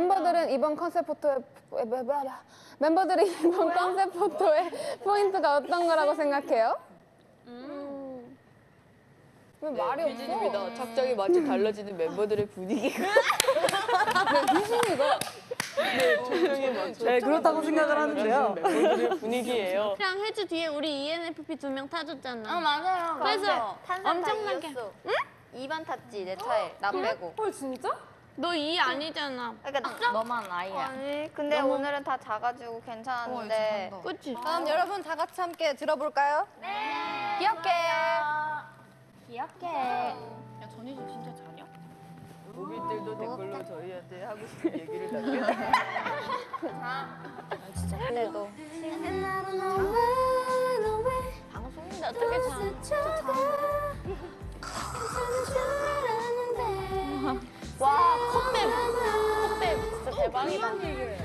멤버들은 이번 컨셉 포토의 멤버들이 이번 컨셉 포토의 포인트가 어떤 거라고 생각해요? 음. 왜 말이 없어? 비진입니다. 착장에 맞춰 달라지는 멤버들의 분위기가. 희진이가 착장에 맞춰. 네, 그렇다고 생각을 하는데요. 멤버들의 분위기예요. 그냥 해주 뒤에 우리 ENFP 두 명 타줬잖아. 어 맞아요. 그래서 탄산 엄청나게-. 응? 2반 탔지 내 차에 나 빼고. 헐 진짜? 너 E 아니잖아. 그러니까 너만 아이야. 아니 근데 오늘은 다 작아지고 괜찮았는데. 그치? 그럼 여러분 다 같이 함께 들어볼까요? 귀엽게. 귀엽게. 모빌들도 댓글로 저희한테 하고 싶은 얘기를 남겨주세요. 그래도. 방송인데 어떻게 참. 대박이다.